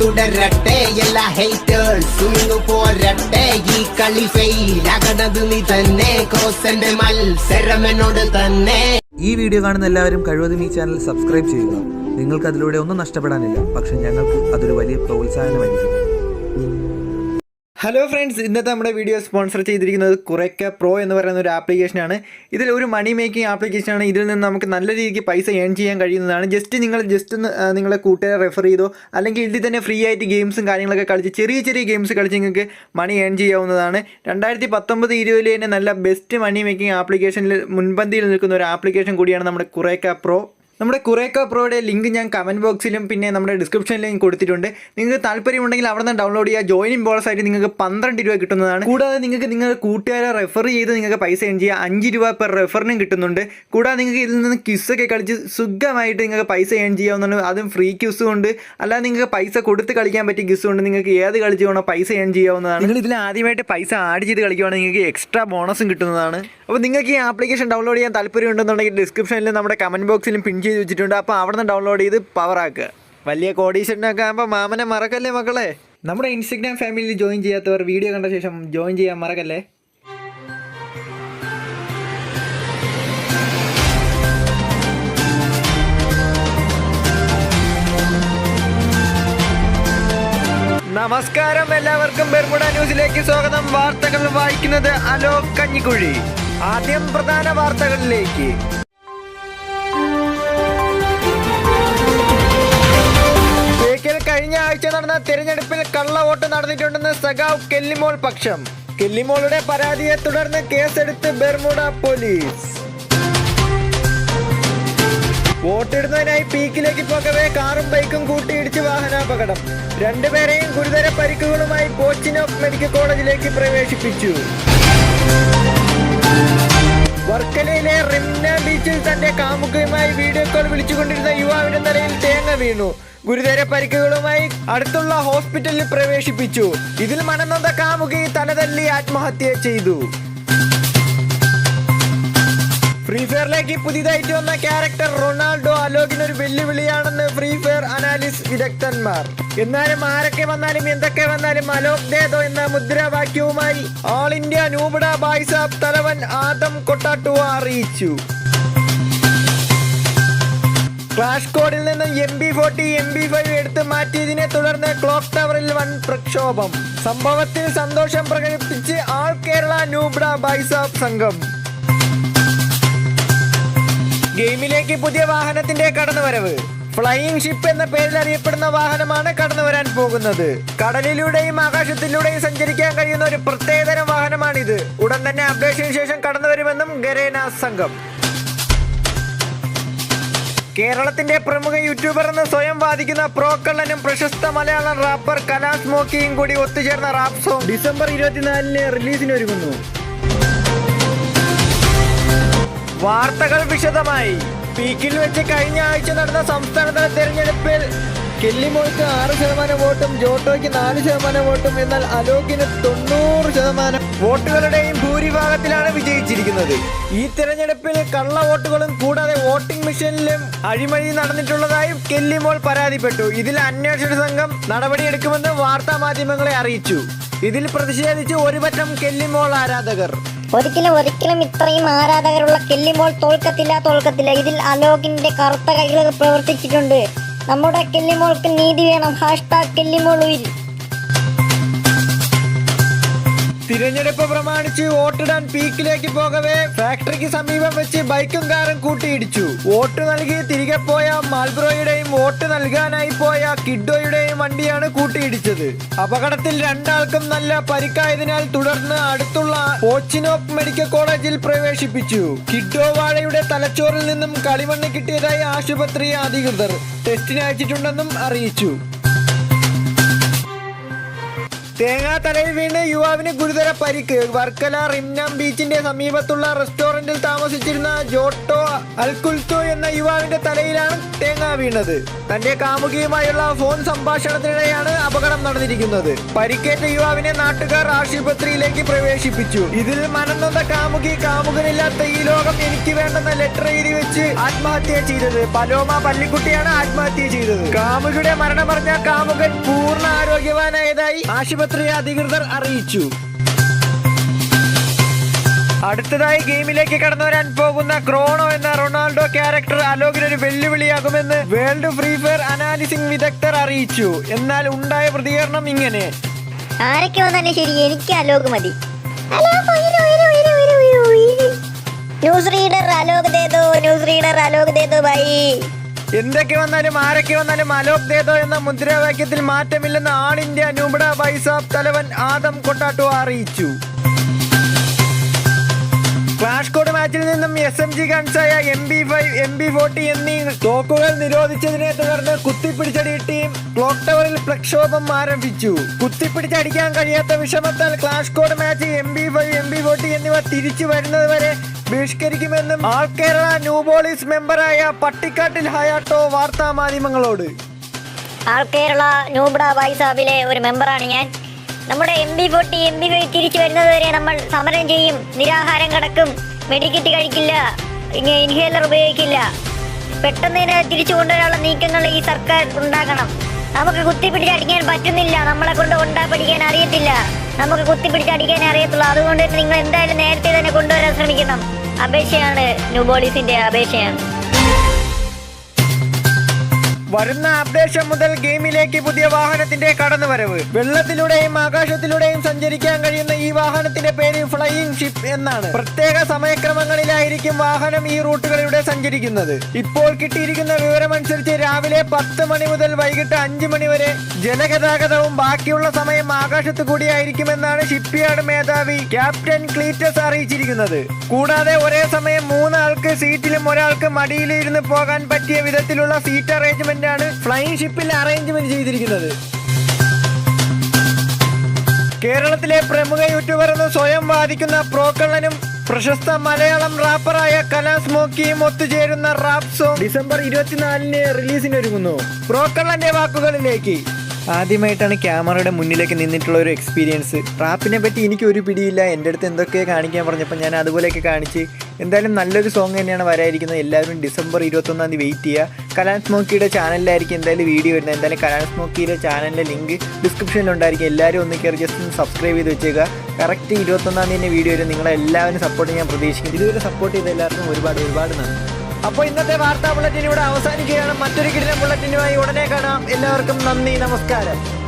തുടരട്ടെ എല്ലാ ഹേറ്റേഴ്സും ഇന്ന് പോരട്ടെ ഈ കളി ഫെയിൽ ആകണത് നീ തന്നെ കോസന്റെ മത്സരം തന്നെ. ഈ വീഡിയോ കാണുന്ന എല്ലാവരും കഴിവതും ഈ ചാനൽ സബ്സ്ക്രൈബ് ചെയ്യുക. നിങ്ങൾക്ക് അതിലൂടെ ഒന്നും നഷ്ടപ്പെടാനില്ല പക്ഷെ ഞങ്ങൾക്ക് അതൊരു വലിയ പ്രോത്സാഹനമായിരിക്കും. ഹലോ ഫ്രണ്ട്സ് ഇന്നത്തെ നമ്മുടെ വീഡിയോ സ്പോൺസർ ചെയ്തിരിക്കുന്നത് കുറേക്ക പ്രോ എന്ന് പറയുന്ന ഒരു ആപ്ലിക്കേഷനാണ് ഇതിൽ ഒരു മണി മേക്കിംഗ് ആപ്ലിക്കേഷനാണ് ഇതിൽ നിന്ന് നമുക്ക് നല്ല രീതിക്ക് പൈസ ഏൺ ചെയ്യാൻ കഴിയുന്നതാണ്. ജസ്റ്റ് നിങ്ങൾ ജസ്റ്റ് ഒന്ന് നിങ്ങളെ കൂട്ടുകാരെ റെഫർ ചെയ്തോ അല്ലെങ്കിൽ ഇതിൽ തന്നെ ഫ്രീ ആയിട്ട് ഗെയിംസും കാര്യങ്ങളൊക്കെ കളിച്ച് ചെറിയ ചെറിയ ഗെയിംസ് കളിച്ച് നിങ്ങൾക്ക് മണി ഏൺ ചെയ്യാവുന്നതാണ്. രണ്ടായിരത്തി പത്തൊമ്പത് ഇരുപതിൽ തന്നെ നല്ല ബെസ്റ്റ് മണി മേക്കിംഗ് ആപ്ലിക്കേഷനിൽ മുൻപന്തിയിൽ നിൽക്കുന്ന ഒരു ആപ്ലിക്കേഷൻ കൂടിയാണ് നമ്മുടെ കുറേക്ക പ്രോ നമ്മുടെ കുറേക്ക പ്രോയുടെ ലിങ്ക് ഞാൻ കമന്റ് ബോക്സിലും പിന്നെ നമ്മുടെ ഡിസ്ക്രിപ്ഷനിലും കൊടുത്തിട്ടുണ്ട്. നിങ്ങൾക്ക് താല്പര്യമുണ്ടെങ്കിൽ അവിടെ നിന്ന് ഡൗൺലോഡ് ചെയ്യുക ജോയിനിങ് ബോണസ് ആയിട്ട് നിങ്ങൾക്ക് പന്ത്രണ്ട് രൂപ കിട്ടുന്നതാണ്. കൂടാതെ നിങ്ങൾക്ക് നിങ്ങളുടെ കൂട്ടുകാരെ റെഫർ ചെയ്ത് നിങ്ങൾക്ക് പൈസ ഏൺ ചെയ്യുക അഞ്ച് രൂപ പെർ റെഫറിനും കിട്ടുന്നുണ്ട്. കൂടാതെ നിങ്ങൾക്ക് ഇതിൽ നിന്ന് ക്യൂസൊക്കെ കളിച്ച് സുഖമായിട്ട് നിങ്ങൾക്ക് പൈസ ഏൺ ചെയ്യാവുന്നതാണ്. അതും ഫ്രീ ക്യൂസും ഉണ്ട്. അല്ലാതെ നിങ്ങൾക്ക് പൈസ കൊടുത്ത് കളിക്കാൻ പറ്റിയ ക്യൂസും ഉണ്ട്. നിങ്ങൾക്ക് ഏത് കളിച്ച് വേണോ പൈസ ഏൺ ചെയ്യാവുന്നതാണ്. നിങ്ങൾ ഇതിൽ ആദ്യമായിട്ട് പൈസ ആഡ് ചെയ്ത് കളിക്കുവാണെങ്കിൽ നിങ്ങൾക്ക് എക്സ്ട്രാ ബോണസും കിട്ടുന്നതാണ്. അപ്പോൾ നിങ്ങൾക്ക് ഈ ആപ്ലിക്കേഷൻ ഡൗൺലോഡ് ചെയ്യാൻ താല്പര്യം ഉണ്ടെന്നുണ്ടെങ്കിൽ ഡിസ്ക്രിപ്ഷനിൽ നമ്മുടെ കമന്റ് ബോക്സിലും പിൻ ചെയ്ത് വെച്ചിട്ടുണ്ട്. അപ്പോൾ അവിടെ നിന്ന് ഡൗൺലോഡ് ചെയ്ത് പവർ ആക്കുക വലിയ കോടീശ്വരനൊക്കെ ആകുമ്പോൾ മാമനെ മറക്കല്ലേ മക്കളെ? നമ്മുടെ ഇൻസ്റ്റഗ്രാം ഫാമിലിയിൽ ജോയിൻ ചെയ്യാത്തവർ വീഡിയോ കണ്ട ശേഷം ജോയിൻ ചെയ്യാൻ മറക്കല്ലേ? നമസ്കാരം എല്ലാവർക്കും. ബെർമുഡ ന്യൂസിലേക്ക് സ്വാഗതം. വാർത്തകൾ വായിക്കുന്നത് അലോക് കഞ്ഞിക്കുഴി. ആദ്യം പ്രധാന വാർത്തകളിലേക്ക്. ആഴ്ച നടന്ന തെരഞ്ഞെടുപ്പിൽ കള്ളവോട്ട് നടന്നിട്ടുണ്ടെന്ന് സഖാവ് കെല്ലിമോൾ പക്ഷം. കെല്ലിമോളുടെ പരാതിയെ തുടർന്ന് കേസെടുത്ത് ബെർമുഡ പോലീസ്. വോട്ടിടുന്നതിനായി പീക്കിലേക്ക് പോകവേ കാറും ബൈക്കും കൂട്ടിയിടിച്ച് വാഹനാപകടം. രണ്ടുപേരെയും ഗുരുതര പരിക്കുകളുമായി പോച്ചിനോക്ക് മെഡിക്കൽ കോളേജിലേക്ക് പ്രവേശിപ്പിച്ചു. വർക്കലയിലെ റിംന ബീച്ചിൽ തന്റെ കാമുകയുമായി വീഡിയോ കോൾ വിളിച്ചുകൊണ്ടിരുന്ന യുവാവിന്റെ തലയിൽ തേങ്ങ വീണു. ഗുരുതര പരിക്കുകളുമായി അടുത്തുള്ള ഹോസ്പിറ്റലിൽ പ്രവേശിപ്പിച്ചു. ഇതിൽ മനംനൊന്ന കാമുകി തലതല്ലി ആത്മഹത്യ ചെയ്തു. ഫ്രീ ഫയറിലേക്ക് പുതിയതായിട്ട് വന്ന ക്യാരക്ടർ റൊണാൾഡോ അലോകിന് ഒരു അനാലിസ് വിദഗ്ധന്മാർ. എന്നാലും ആരൊക്കെ വന്നാലും എന്തൊക്കെ വന്നാലും അലോക് ദേദോ എന്ന മുദ്രാവാക്യവുമായി ഓൾ ഇന്ത്യ നൂബഡ ബായ്സാബ് തലവൻ ആദം കൊട്ടാട്ടുവ അറിയിച്ചു. ക്ലാഷ് കോഡിൽ നിന്ന് M B forty M B five എടുത്ത് മാറ്റിയതിനെ തുടർന്ന് ക്ലോക്ക് ടവറിൽ വൻ പ്രക്ഷോഭം. സംഭവത്തിൽ സന്തോഷം പ്രകടിപ്പിച്ച് ആൾ കേരള നൂബ്ഡ ബൈസാബ് സംഘം. ഗെയിമിലേക്ക് പുതിയ വാഹനത്തിന്റെ കടന്നുവരവ്. ഫ്ലൈയിങ് ഷിപ്പ് എന്ന പേരിൽ അറിയപ്പെടുന്ന വാഹനമാണ് കടന്നു വരാൻ പോകുന്നത്. കടലിലൂടെയും ആകാശത്തിലൂടെയും സഞ്ചരിക്കാൻ കഴിയുന്ന ഒരു പ്രത്യേകതരം വാഹനമാണിത്. ഉടൻ തന്നെ അപ്ഡേഷന് ശേഷം കടന്നു വരുമെന്നും ഗരേന സംഘം. കേരളത്തിന്റെ പ്രമുഖ യൂട്യൂബർ എന്ന് സ്വയം വാദിക്കുന്ന പ്രോ കള്ളനും പ്രശസ്ത മലയാളം റാപ്പർ കലാസ് മോക്കിയും കൂടി ഒത്തുചേർന്ന റാപ്പ് സോങ് ഡിസംബർ ഇരുപത്തിനാലിന് റിലീസിനൊരുങ്ങുന്നു വാർത്തകൾ വിശദമായി. പീക്കിൽ വെച്ച് കഴിഞ്ഞ ആഴ്ച നടന്ന സംസ്ഥാനതല തെരഞ്ഞെടുപ്പിൽ കെല്ലിമോയ്ക്ക് ആറ് ശതമാനം വോട്ടും ജോട്ടോയ്ക്ക് നാല് ശതമാനം വോട്ടും എന്നാൽ അലോകിന് തൊണ്ണൂറ് ശതമാനം വോട്ടുകളുടെയും ഭൂരിഭാഗത്തിലാണ് വിജയിച്ചിരിക്കുന്നത്. ഈ തെരഞ്ഞെടുപ്പിൽ കള്ള വോട്ടുകളും കൂടാതെ വോട്ടിംഗ് മെഷീനിലും അഴിമതി നടന്നിട്ടുള്ളതായും കെല്ലിമോൾ പരാതിപ്പെട്ടു. ഇതിൽ അന്വേഷണ സംഘം നടപടിയെടുക്കുമെന്ന് വാർത്താ മാധ്യമങ്ങളെ അറിയിച്ചു. ഇതിൽ പ്രതിഷേധിച്ച് ഒരുപറ്റം കെല്ലിമോൾ ആരാധകർ. ഒരിക്കലും ഒരിക്കലും ഇത്രയും ആരാധകരുള്ള കെല്ലിമോൾ തോൽക്കത്തില്ല തോൽക്കത്തില്ല. ഇതിൽ അലോകിന്റെ കറുത്ത കൈകൾ പ്രവർത്തിച്ചിട്ടുണ്ട്. നമ്മുടെ കെല്ലിമോൾക്ക് നീതി വേണം. ഹാഷ്ടാഗ് കെല്ലിമോൾ ഉയിൽ തിരഞ്ഞെടുപ്പ് പ്രമാണിച്ച് വോട്ടിടാൻ പീക്കിലേക്ക് പോകവേ ഫാക്ടറിക്ക് സമീപം വെച്ച് ബൈക്കും കാറും കൂട്ടിയിടിച്ചു. വോട്ട് നൽകി തിരികെ പോയ മാൽബ്രോയുടെയും വോട്ട് നൽകാനായി പോയ കിഡോയുടെയും വണ്ടിയാണ് കൂട്ടിയിടിച്ചത്. അപകടത്തിൽ രണ്ടാൾക്കും നല്ല പരിക്കായതിനാൽ തുടർന്ന് അടുത്തുള്ള പോച്ചിനോക്ക് മെഡിക്കൽ കോളേജിൽ പ്രവേശിപ്പിച്ചു. കിഡോ വാഴയുടെ തലച്ചോറിൽ നിന്നും കളിമണ്ണ് കിട്ടിയതായി ആശുപത്രി അധികൃതർ ടെസ്റ്റിന് അയച്ചിട്ടുണ്ടെന്നും അറിയിച്ചു. തേങ്ങാ തലയിൽ വീണ് യുവാവിന് ഗുരുതര പരിക്ക്. വർക്കല റിംനം ബീച്ചിന്റെ സമീപത്തുള്ള റെസ്റ്റോറന്റിൽ താമസിച്ചിരുന്ന ജോട്ടോ അൽകുൽത്തോ എന്ന യുവാവിന്റെ തലയിലാണ് തേങ്ങ വീണത്. തന്റെ കാമുകിയുമായുള്ള ഫോൺ സംഭാഷണത്തിനിടെയാണ് അപകടം നടന്നിരിക്കുന്നത്. പരിക്കേറ്റ യുവാവിനെ നാട്ടുകാർ ആശുപത്രിയിലേക്ക് പ്രവേശിപ്പിച്ചു. ഇതിൽ മനംനൊന്ന കാമുകി കാമുകനില്ലാത്ത ഈ ലോകം എനിക്ക് വേണ്ടെന്ന ലെറ്റർ വെച്ച് ആത്മഹത്യ ചെയ്തത്. പലോമ പള്ളിക്കുട്ടിയാണ് ആത്മഹത്യ ചെയ്തത്. മരണം മരണമറിഞ്ഞ കാമുകൻ പൂർണ ആരോഗ്യവാനായതായി ആശുപത്രി അധികൃതർ അറിയിച്ചു. അടുത്തതായി ഗെയിമിലേക്ക് കടന്നു വരാൻ പോകുന്ന ക്രോണോ എന്ന റൊണാൾഡോ ക്യാരക്ടർ അലോകിന് ഒരു വെല്ലുവിളിയാകുമെന്ന് വേൾഡ് ഫ്രീ ഫയർ അനാലിസിംഗ് വിദഗ്ധർ അറിയിച്ചു. എന്നാൽ ഉണ്ടായ പ്രതികരണം ഇങ്ങനെ. ആരൊക്കെ വന്നാലും ശരി എനിക്ക് അലോക് മതി. ന്യൂസ് റീഡർ അലോക് ദേദോ ന്യൂസ് റീഡർ അലോക് ദേദോ ബൈ എന്തൊക്കെ വന്നാലും ആരൊക്കെ വന്നാലും അലോക് ദേദോ എന്ന മുദ്രാവാക്യത്തിൽ മാറ്റമില്ലെന്ന് ആൾ ഇന്ത്യ ന്യൂബിഡ വൈസാബ് തലവൻ ആദം കൊട്ടാട്ടു അറിയിച്ചു. ക്ലാഷ് കോഡ് മാച്ചിൽ നിന്നും S M G ഗൺസായ M B five M B forty എന്നീ തോക്കുകൾ നിരോധിച്ചതിനെ തുടർന്ന് കുത്തിപ്പിടിച്ചടി ടീം ക്ലോക്ക് ടവറിൽ പ്രക്ഷോഭം ആരംഭിച്ചു. കുത്തിപ്പിടിച്ചടിക്കാൻ കഴിയാത്ത വിഷമത്താൽ clash code match M B five M B forty എന്നിവ തിരിച്ചു വരുന്നതുവരെ ബഹിഷ്കരിക്കുമെന്നും ആൾ കേരള ന്യൂ ബോളീസ് മെമ്പറായ പട്ടിക്കാട്ടിൽ ഹയാട്ടോ വാർത്താ മാധ്യമങ്ങളോട്. ആൾ കേരള ന്യൂബ്ര വൈസാബിലെ ഒരു മെമ്പറാണ് ഞാൻ. നമ്മുടെ M B forty M B five തിരിച്ചു വരുന്നതുവരെ നമ്മൾ സമരം ചെയ്യും നിരാഹാരം കിടക്കും മെഡിക്കറ്റ് കഴിക്കില്ല ഇൻഹേലർ ഉപയോഗിക്കില്ല. പെട്ടെന്ന് തന്നെ തിരിച്ചു കൊണ്ടുവരാനുള്ള നീക്കങ്ങൾ ഈ സർക്കാർ ഉണ്ടാക്കണം. നമുക്ക് കുത്തിപ്പിടിച്ചടിക്കാൻ പറ്റുന്നില്ല നമ്മളെ കൊണ്ട് ഉണ്ടാ പഠിക്കാൻ അറിയത്തില്ല. നമുക്ക് കുത്തിപ്പിടിച്ചടിക്കാൻ അറിയത്തുള്ളൂ. അതുകൊണ്ട് തന്നെ നിങ്ങൾ എന്തായാലും നേരത്തെ തന്നെ കൊണ്ടുവരാൻ ശ്രമിക്കണം. അപേക്ഷയാണ് ന്യൂബോളീസിന്റെ അപേക്ഷയാണ്. വരുന്ന അപ്ഡേഷൻ മുതൽ ഗെയിമിലേക്ക് പുതിയ വാഹനത്തിന്റെ കടന്നുവരവ്. വെള്ളത്തിലൂടെയും ആകാശത്തിലൂടെയും സഞ്ചരിക്കാൻ കഴിയുന്ന ഈ വാഹനത്തിന്റെ പേര് ഫ്ലൈയിങ് ഷിപ്പ് എന്നാണ്. പ്രത്യേക സമയക്രമങ്ങളിലായിരിക്കും വാഹനം ഈ റൂട്ടുകളിലൂടെ സഞ്ചരിക്കുന്നത്. ഇപ്പോൾ കിട്ടിയിരിക്കുന്ന വിവരമനുസരിച്ച് രാവിലെ പത്ത് മണി മുതൽ വൈകിട്ട് അഞ്ച് മണി വരെ ജലഗതാഗതവും ബാക്കിയുള്ള സമയം ആകാശത്ത് കൂടിയായിരിക്കുമെന്നാണ് ഷിപ്പ്യാർഡ് മേധാവി ക്യാപ്റ്റൻ ക്ലീറ്റസ് അറിയിച്ചിരിക്കുന്നത്. കൂടാതെ ഒരേ സമയം മൂന്നാൾക്ക് സീറ്റിലും ഒരാൾക്ക് മടിയിലിരുന്ന് പോകാൻ പറ്റിയ വിധത്തിലുള്ള സീറ്റ് അറേഞ്ച്മെന്റ് ആണ് ഫ്ലൈയിങ് ഷിപ്പിൽ അറേഞ്ച്മെന്റ് ചെയ്തിരിക്കുന്നത്. കേരളത്തിലെ പ്രമുഖ യൂട്യൂബർ എന്ന് സ്വയം വാദിക്കുന്ന പ്രോക്കള്ളനും പ്രശസ്ത മലയാളം റാപ്പറായ കലാസ് മോക്കിയും ഒത്തുചേരുന്ന റാപ്പ് സോങ് ഡിസംബർ ഇരുപത്തിനാലിന് റിലീസിനൊരുങ്ങുന്നു പ്രോക്കള്ളന്റെ വാക്കുകളിലേക്ക്. ആദ്യമായിട്ടാണ് ക്യാമറയുടെ മുന്നിലേക്ക് നിന്നിട്ടുള്ള ഒരു എക്സ്പീരിയൻസ് ട്രാപ്പിനെ പറ്റി എനിക്ക് ഒരു പിടിയില്ല. എന്റെ അടുത്ത് എന്തൊക്കെ കാണിക്കാൻ പറഞ്ഞപ്പോൾ ഞാൻ അതുപോലെയൊക്കെ കാണിച്ച്. എന്തായാലും നല്ലൊരു സോങ് തന്നെയാണ് വരായിരിക്കുന്നത് എല്ലാവരും ഡിസംബർ ഇരുപത്തൊന്നാം തീയതി വെയിറ്റ് ചെയ്യുക. കലാൻ സ്മോക്കിയുടെ ചാനലിലായിരിക്കും എന്തായാലും വീഡിയോ വരുന്നത്. എന്തായാലും കലാൻ സ്മോക്കിയുടെ ചാനലിന്റെ ലിങ്ക് ഡിസ്ക്രിപ്ഷനിലുണ്ടായിരിക്കും എല്ലാവരും ഒന്ന് കയറി ജസ്റ്റ് ഒന്ന് സബ്സ്ക്രൈബ് ചെയ്ത് വെച്ചേക്കുക. കറക്റ്റ് ഇരുപത്തൊന്നാം തീയതി വീഡിയോ വരും നിങ്ങളെല്ലാവരും സപ്പോർട്ട് ചെയ്യാൻ പ്രതീക്ഷിക്കുന്നു. ഇതുവരെ സപ്പോർട്ട് ചെയ്ത എല്ലാവർക്കും ഒരുപാട് ഒരുപാട് നന്ദി. അപ്പോൾ ഇന്നത്തെ വാർത്താ ബുള്ളറ്റിൻ ഇവിടെ അവസാനിക്കുകയാണ്. മറ്റൊരു കിടിലം ബുള്ളറ്റിനുമായി ഉടനെ കാണാം. എല്ലാവർക്കും നന്ദി നമസ്കാരം.